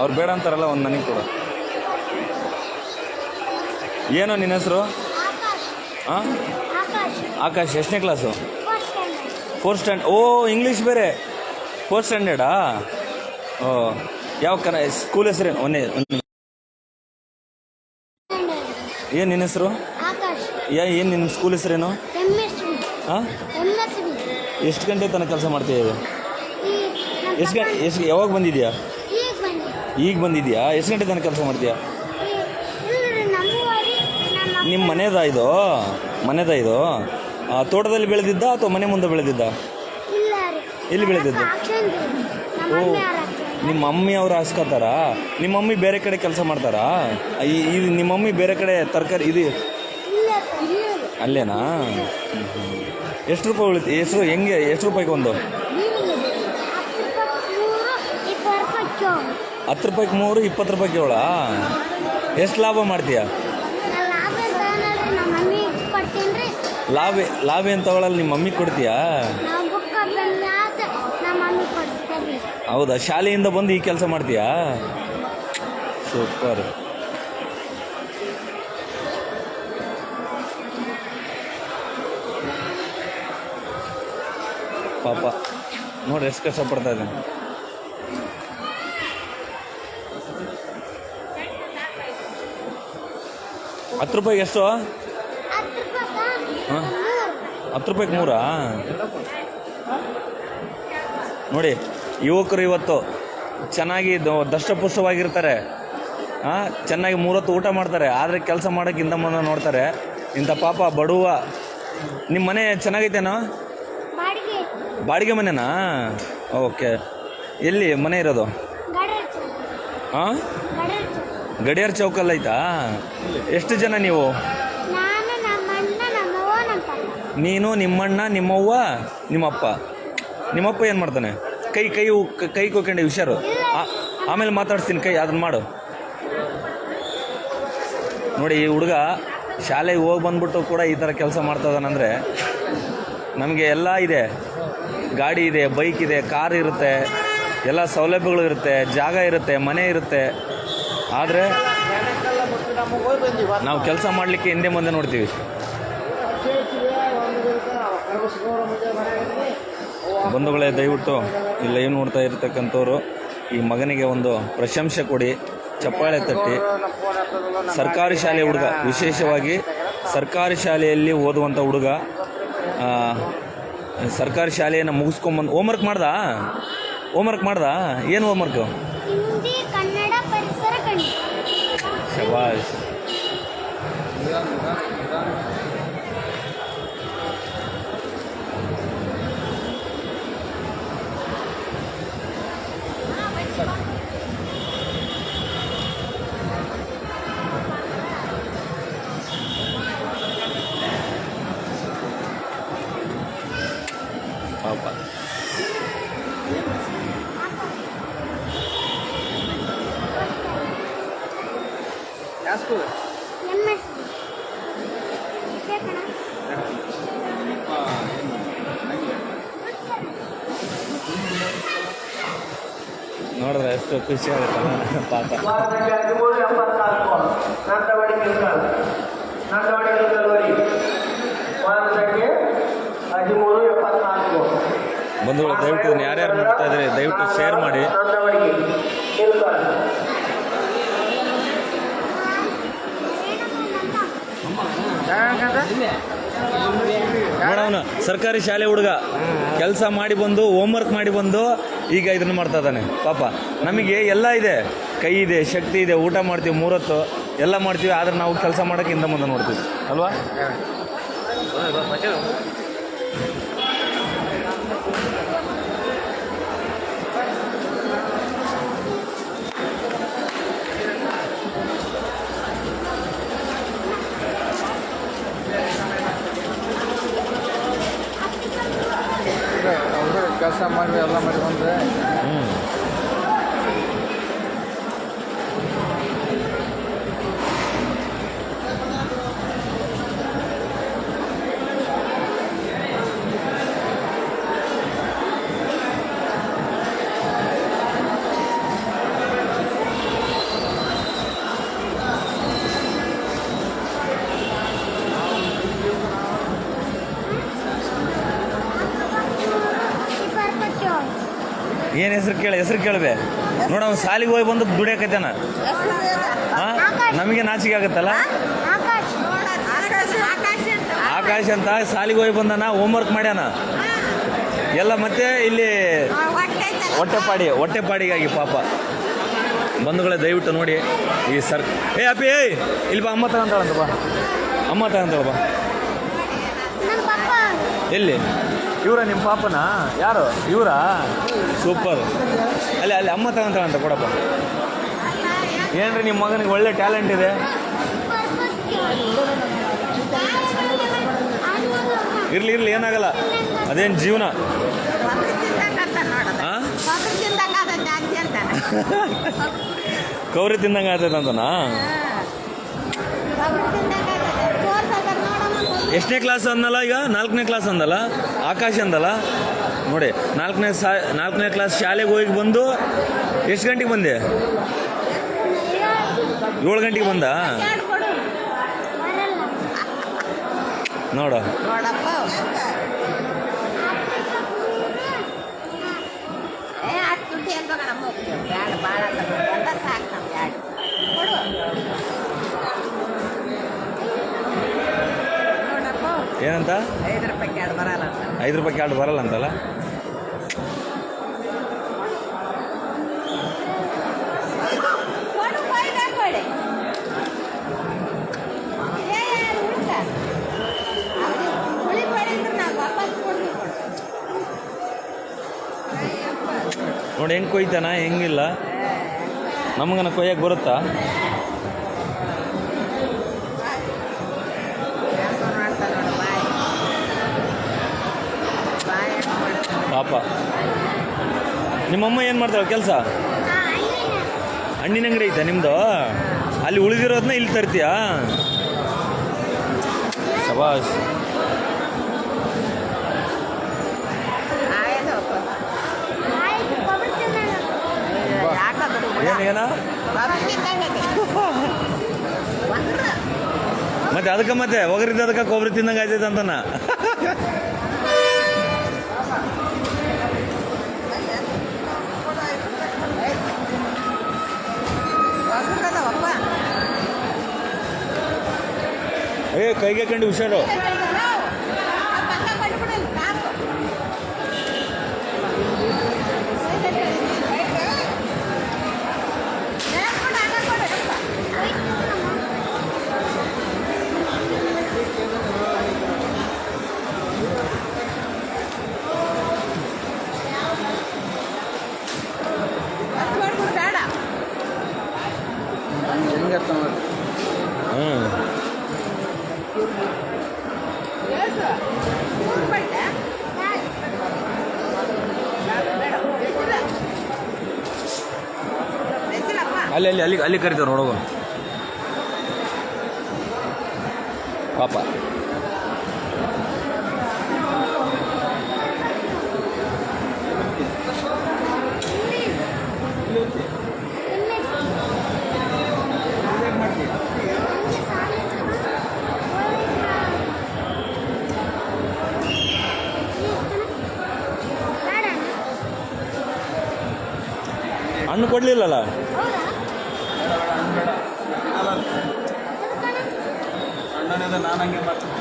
ಅವ್ರು ಬೇಡ ಅಂತಾರಲ್ಲ ಒಂದು ನನಗೆ ಕೊಡು. ಏನು ನಿನ್ನ ಹೆಸರು? ಹಾಂ ಆಕಾಶ್. ಎಷ್ಟನೇ ಕ್ಲಾಸು ಫೋರ್ತ್ ಸ್ಟ್ಯಾಂಡ್ ಓ ಇಂಗ್ಲೀಷ್ ಬೇರೆ. ಫೋರ್ತ್ ಸ್ಟ್ಯಾಂಡರ್ಡಾ ಓ ಯಾವ ಕನ ಸ್ಕೂಲ್ ಹೆಸರೇನು ಒಂದೇ ಏನು ನಿನ್ನ ಹೆಸರು? ಯಾ ಏನು ನಿನ್ನ ಸ್ಕೂಲ್ ಹೆಸರೇನು ಹಾಂ ಎಷ್ಟು ಗಂಟೆ ತನಕ ಕೆಲಸ ಮಾಡ್ತೀಯ ಇದು ಎಷ್ಟು ಗಂಟೆ ಎಷ್ಟು ಯಾವಾಗ ಬಂದಿದ್ಯಾ? ಈಗ ಬಂದಿ ಬಂದಿದ್ಯಾ? ಎಷ್ಟು ಗಂಟೆ ತನಕ ಕೆಲಸ ಮಾಡ್ತೀಯಾ? ನಿಮ್ಮ ಮನೆದಾ ಇದು? ಮನೆದಾ ಇದು? ತೋಟದಲ್ಲಿ ಬೆಳೆದಿದ್ದ ಅಥವಾ ಮನೆ ಮುಂದೆ ಬೆಳೆದಿದ್ದ? ಎಲ್ಲಿ ಬೆಳೆದಿದ್ದ? ಓ, ನಿಮ್ಮ ಮಮ್ಮಿ ಅವ್ರು ಹಾಸ್ಕೋತಾರಾ? ನಿಮ್ಮ ಮಮ್ಮಿ ಬೇರೆ ಕಡೆ ಕೆಲಸ ಮಾಡ್ತಾರಾ? ಇದು ನಿಮ್ಮ ಮಮ್ಮಿ ಬೇರೆ ಕಡೆ ತರಕಾರಿ, ಇದು ಅಲ್ಲೇನಾ? ಎಷ್ಟು ರೂಪಾಯಿ ಉಳಿತು? ಎಷ್ಟು ಹೆಂಗೆ? ಎಷ್ಟು ರೂಪಾಯಿಗೆ ಒಂದು? ಹತ್ತು ರೂಪಾಯಿಗೆ ಮೂರು ಇಪ್ಪತ್ತು ರೂಪಾಯಿಗೆ ಏಳ ಎಷ್ಟು ಲಾಭ ಮಾಡ್ತೀಯ? ಲಾಭ ಲಾಭ ಏನು ತಗೊಳ್ಳಲ್ಲ ನಿಮ್ಮ ಮಮ್ಮಿ ಕೊಡ್ತೀಯಾ? ಹೌದಾ? ಶಾಲೆಯಿಂದ ಬಂದು ಈ ಕೆಲಸ ಮಾಡ್ತೀಯಾ? ಸೂಪರ್. ಪಾಪ ನೋಡ್ರಿ ಎಷ್ಟು ಕಷ್ಟಪಡ್ತಾ ಇದ್ದಾನೆ. ಹತ್ತು ರೂಪಾಯಿಗೆ ಎಷ್ಟು? ಹಾಂ ಹತ್ತು ರೂಪಾಯಿಗೆ ಮೂರಾ? ನೋಡಿ ಯುವಕರು ಇವತ್ತು ಚೆನ್ನಾಗಿ ದಷ್ಟಪುಷ್ಟವಾಗಿರ್ತಾರೆ. ಹಾಂ ಚೆನ್ನಾಗಿ ಮೂರೊತ್ತು ಊಟ ಮಾಡ್ತಾರೆ. ಆದರೆ ಕೆಲಸ ಮಾಡೋಕ್ಕೆ ಹಿಂದೆ ಮುಂದೆ ನೋಡ್ತಾರೆ. ಇಂಥ ಪಾಪ ಬಡವ. ನಿಮ್ಮ ಮನೆ ಚೆನ್ನಾಗೈತೇನೋ? ಬಾಡಿಗೆ. ಮನೆನಾ? ಓಕೆ. ಎಲ್ಲಿ ಮನೆ ಇರೋದು? ಹಾಂ ಗಡಿಯಾರ ಚೌಕಲ್ಲಿ ಐತಾ ಎಷ್ಟು ಜನ ನೀವು? ನಾನು ನಿಮ್ಮಣ್ಣ ನಿಮ್ಮವ್ವ ನಿಮ್ಮಪ್ಪ. ನಿಮ್ಮಪ್ಪ. ಏನು ಮಾಡ್ತಾನೆ? ಕೈ ಕೈ ಕೈ ಕೊಯ್ಕೊಂಡೆ ಹುಷಾರು. ಆ- ಆಮೇಲೆ ಮಾತಾಡ್ಸ್ತೀನಿ ಕೈ ಅದನ್ನ ಮಾಡು. ನೋಡಿ ಈ ಹುಡುಗ ಶಾಲೆಗೆ ಹೋಗಿ ಬಂದ್ಬಿಟ್ಟು ಕೂಡ ಈ ಥರ ಕೆಲಸ ಮಾಡ್ತಾ ಇದ್ದಾನಂದರೆ ನಮಗೆ ಎಲ್ಲ ಇದೆ. ಗಾಡಿ ಇದೆ ಬೈಕ್ ಇದೆ ಕಾರ್ ಇರುತ್ತೆ ಎಲ್ಲ ಸೌಲಭ್ಯಗಳು ಇರುತ್ತೆ ಜಾಗ ಇರುತ್ತೆ ಮನೆ ಇರುತ್ತೆ. ಆದರೆ ನಾವು ಕೆಲಸ ಮಾಡಲಿಕ್ಕೆ ಹಿಂದೆ ಮುಂದೆ ನೋಡ್ತೀವಿ. ಬಂಧುಗಳೇ, ದಯವಿಟ್ಟು ಈ ಏನು ನೋಡ್ತಾ ಇರ್ತಕ್ಕಂಥವ್ರು, ಈ ಮಗನಿಗೆ ಒಂದು ಪ್ರಶಂಸೆ ಕೊಡಿ, ಚಪ್ಪಾಳೆ ತಟ್ಟಿ. ಸರ್ಕಾರಿ ಶಾಲೆ ಹುಡುಗ, ವಿಶೇಷವಾಗಿ ಸರ್ಕಾರಿ ಶಾಲೆಯಲ್ಲಿ ಓದುವಂಥ ಹುಡುಗ. ಸರ್ಕಾರಿ ಶಾಲೆಯನ್ನು ಮುಗಿಸ್ಕೊಂಬಂದು ಹೋಮ್ವರ್ಕ್ ಮಾಡ್ದಾ? ಹೋಮ್ವರ್ಕ್ ಮಾಡ್ದಾ? ಏನು ಹೋಮ್ವರ್ಕು ಶಬಾಷ್ ಪಾಪ ನೋಡಿದ್ರೆ ಎಷ್ಟು ಖುಷಿ ಆಗುತ್ತೆ ಪಾಪ ಬಂಧುಗಳು ದಯವಿಟ್ಟು ಇದನ್ನ ಯಾರ್ಯಾರು ನೋಡ್ತಾ ಇದ್ದಾರೆ ದಯವಿಟ್ಟು ಶೇರ್ ಮಾಡಿ. ನೋಡವನು ಸರ್ಕಾರಿ ಶಾಲೆ ಹುಡುಗ. ಕೆಲಸ ಮಾಡಿ ಬಂದು ಹೋಮ್ವರ್ಕ್ ಮಾಡಿ ಬಂದು ಈಗ ಇದನ್ನು ಮಾಡ್ತಾ ಇದ್ದಾನೆ. ಪಾಪ, ನಮಗೆ ಎಲ್ಲ ಇದೆ. ಕೈ ಇದೆ, ಶಕ್ತಿ ಇದೆ, ಊಟ ಮಾಡ್ತೀವಿ, ಮೂರತ್ತು. ಎಲ್ಲ ಮಾಡ್ತೀವಿ, ಆದ್ರೆ ನಾವು ಕೆಲಸ ಮಾಡೋಕ್ಕೆ ಹಿಂದೆ ಮುಂದೆ ನೋಡ್ತೀವಿ. ಅಲ್ವಾ? ಕೆಲಸ ಮಾಡಿ ಏನು ಹೆಸರು ಕೇಳ ಹೆಸರು ಕೇಳಬೇ. ನೋಡ ಅವ್ನು ಸಾಲಿಗೆ ಹೋಗಿ ಬಂದು ದುಡಿಯಕೈತಾನ. ಹಾ? ನಮಗೆ ನಾಚಿಕೆ ಆಗುತ್ತಲ್ಲ? ಆಕಾಶ್. ಆಕಾಶ ಅಂತ. ಸಾಲಿಗೆ ಹೋಗಿ ಬಂದಾನ ಹೋಮ್ವರ್ಕ್ ಮಾಡ್ಯಾನ. ಎಲ್ಲ ಮತ್ತೆ ಇಲ್ಲಿ ಹೊಟ್ಟೆಪಾಡಿ ಹೊಟ್ಟೆಪಾಡಿಗಾಗಿ ಪಾಪ. ಬಂಧುಗಳೇ ದಯವಿಟ್ಟು ನೋಡಿ ಈ ಸರ್ ಏ ಅಪ್ಪಿ ಏಯ್ ಇಲ್ಲಿ ಬಾ ಅಮ್ಮ ತಗೊಂತಾಳಂತ ಬಾ. ಅಮ್ಮ ತಗೊಂತಾಳ ಬಾ. ಎಲ್ಲಿ? ಇವರ ನಿಮ್ಮ ಪಾಪನ? ಯಾರು? ಇವರ? ಸೂಪರ್. ಅಲ್ಲಿ ಅಲ್ಲಿ ಅಮ್ಮ ತಗೊಂತಾಳಂತ ಕೊಡಪ್ಪ. ಏನ್ರಿ ನಿಮ್ಮ ಮಗನಿಗೆ ಒಳ್ಳೆ ಟ್ಯಾಲೆಂಟ್ ಇದೆ? ಇರ್ಲಿ ಇರ್ಲಿ ಏನಾಗಲ್ಲ. ಅದೇನು ಜೀವನ? ಕೌರಿ ತಿಂದಂಗೆ ಆಗ್ತೈತೆ ಅಂತನಾ ಎಷ್ಟನೇ ಕ್ಲಾಸ್ ಅಂದಲ್ಲ ಈಗ? ನಾಲ್ಕನೇ ಕ್ಲಾಸ್ ಅಂದಲ್ಲ? ಆಕಾಶ ಅಂದಲ್ಲ? ನೋಡಿ, ನಾಲ್ಕನೇ ಸಾ, ನಾಲ್ಕನೇ ಕ್ಲಾಸ್ ಶಾಲೆಗೆ ಹೋಗಿ ಬಂದು ಎಷ್ಟು ಗಂಟೆಗೆ ಬಂದೆ? ಏಳು ಗಂಟೆಗೆ ಬಂದ? ನೋಡು. ನೋಡಪ್ಪ ಏ ಹತ್ತು ದುಡ್ಡು ಏನು ತಗೊಂಡಮ್ಮ ಹೋಗ್ತೀವಿ ಬ್ಯಾಡ ಭಾಳ ತಗೊಂಡ ಸಾಕು ನಮ್ಗೆ ಬ್ಯಾಡ ಕೊಡು ನೋಡಪ್ಪ ಏನಂತ? ಐದು ರೂಪಾಯಿ ಎರಡು ಬರಲ್ಲ ಐದು ರೂಪಾಯಿ ಬರಲ್ಲ ಅಂತಲ್ಲ? ನೋಡಿ ಹೆಂಗೆ ಕೊಯ್ತಾನ? ಹೆಂಗಿಲ್ಲ? ನಮಗನ ಕೊಯ್ಯಕ್ಕೆ ಬರುತ್ತಾ ಹೆಂಗೋ ಮಾಡ್ತಾ ನೋಡು ಬಾಯ್ ಬಾಯ್ ಹೆಂಗ್ ಮಾಡ್ತಾನೆ. ಪಾಪ. ನಿಮ್ಮಮ್ಮ ಏನು ಮಾಡ್ತಾಳೆ ಕೆಲಸ? ಹಣ್ಣಿನ ಅಂಗಡಿ ಐತೆ ನಿಮ್ಮದು ಅಲ್ಲಿ ಉಳಿದಿರೋದನ್ನ ಇಲ್ಲಿ ತರ್ತೀಯಾ? ಸಬಾಸ್ ಏನು ಮತ್ತೆ ಅದಕ್ಕೆ ಮತ್ತೆ ಒಗರಿದ್ದ ಅದಕ್ಕೆ ಕೊಬ್ಬರಿ ತಿಂದಂಗೆ ಆಯ್ತೈತೆ ಅಂತನ. ಕೈಗೆ ಕಂಡು ಹುಷಾರು. ಅಲ್ಲಿ ಅಲ್ಲಿ ಅಲ್ಲಿ ಅಲ್ಲಿ ಕರಿತಾರೆ ನೋಡೋದು ಪಾಪ. ಹಣ್ಣು ಕೊಡ್ಲಿಲ್ಲಲ್ಲ ಅಣ್ಣನಿಂದ ನಾನು ಹಂಗೆ ಮಾಡ್ತೀನಿ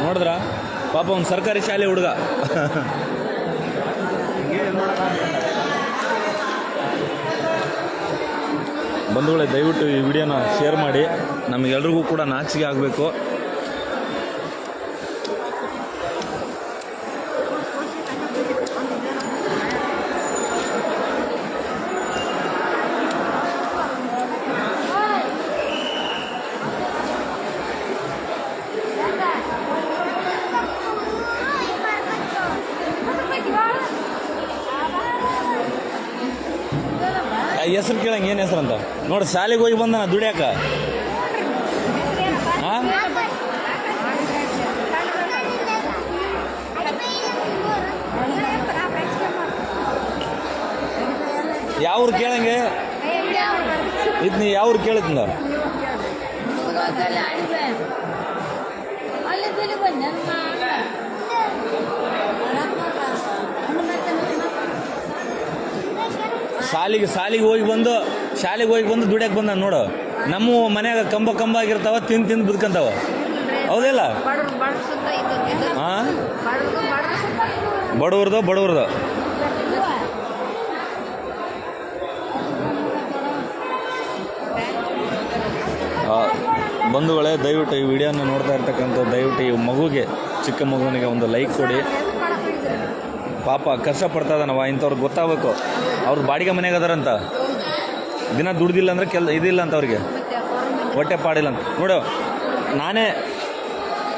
ನೋಡಿದ್ರ ಪಾಪ ಒಂದು ಸರ್ಕಾರಿ ಶಾಲೆ ಹುಡುಗ. ಬಂಧುಗಳೇ, ದಯವಿಟ್ಟು ಈ ವಿಡಿಯೋನ ಶೇರ್ ಮಾಡಿ. ನಮಗೆಲ್ರಿಗೂ ಕೂಡ ನಾಚಿಕೆ ಆಗಬೇಕು. ಹೆಸರು ಕೇಳಂಗೆ ಏನು ಹೆಸರು ಅಂತ? ನೋಡಿ, ಶಾಲೆಗೆ ಹೋಗಿ ಬಂದನ ದುಡಿಯಾಕ. ಯಾವ್ರು ಕೇಳಂಗೆ? ಇದು ನೀ ಯಾವ್ರು ಕೇಳಿದ್ನ? ಅಲ್ಲಿ ಸಾಲಿಗೆ ಸಾಲಿಗೆ ಹೋಗಿ ಬಂದು, ಶಾಲೆಗೆ ಹೋಗಿ ಬಂದು ದುಡಿಯಕ್ಕೆ ಬಂದ ನೋಡು. ನಮ್ಮ ಮನೆಯಾಗ ಕಂಬ ಕಂಬ ಆಗಿರ್ತಾವ, ತಿಂದು ತಿಂದು ಬದುಕಂತಾವ. ಹೌದಿಲ್ಲ? ಹಾಂ ಬಡವ್ರದು ಬಂಧುಗಳೇ, ದಯವಿಟ್ಟು ಈ ವಿಡಿಯೋನ ನೋಡ್ತಾ ಇರ್ತಕ್ಕಂಥ ದಯವಿಟ್ಟು ಈ ಮಗುಗೆ, ಚಿಕ್ಕ ಮಗುವಿಗೆ ಒಂದು ಲೈಕ್ ಕೊಡಿ. ಪಾಪ ಕಷ್ಟಪಡ್ತಾ ಇದ್ದಾನವ ಇಂಥವ್ರಿಗೆ ಗೊತ್ತಾಗಬೇಕು. ಅವ್ರ ಬಾಡಿಗೆ ಮನೆಗೆ ಅದಾರಂತ. ದಿನ ದುಡ್ದಿಲ್ಲ ಅಂದ್ರೆ ಕೆಲ್, ಇದಿಲ್ಲ ಅಂತ ಅವ್ರಿಗೆ. ಹೊಟ್ಟೆ ಪಾಡಿಲ್ಲ ಅಂತ. ನೋಡು, ನಾನೇ,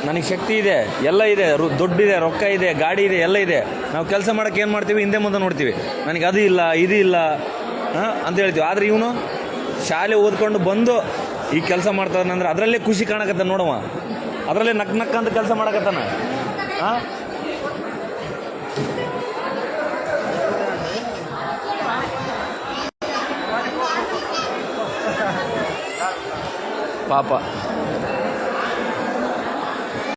ನನಗೆ ಶಕ್ತಿ ಇದೆ, ಎಲ್ಲ ಇದೆ, ರು- ದುಡ್ಡಿದೆ, ರೊಕ್ಕ ಇದೆ, ಗಾಡಿ ಇದೆ, ಎಲ್ಲ ಇದೆ. ನಾವು ಕೆಲಸ ಮಾಡೋಕ್ಕೆ ಏನು ಮಾಡ್ತೀವಿ? ಹಿಂದೆ ಮುಂದೆ ನೋಡ್ತೀವಿ. ನನಗೆ ಅದು ಇಲ್ಲ, ಇದು ಇಲ್ಲ ಅಂತ ಹೇಳ್ತೀವಿ. ಆದರೆ ಇವನು ಶಾಲೆ ಓದ್ಕೊಂಡು ಬಂದು ಈ ಕೆಲಸ ಮಾಡ್ತಾನಂದ್ರೆ ಅದರಲ್ಲೇ ಖುಷಿ ಕಾಣಕತ್ತ ನೋಡವ ಅದರಲ್ಲೇ ನಕ್ ನಕ್ಕ ಅಂತ ಕೆಲಸ ಮಾಡಕತ್ತಾನ. ಹಾಂ? ಪಾಪ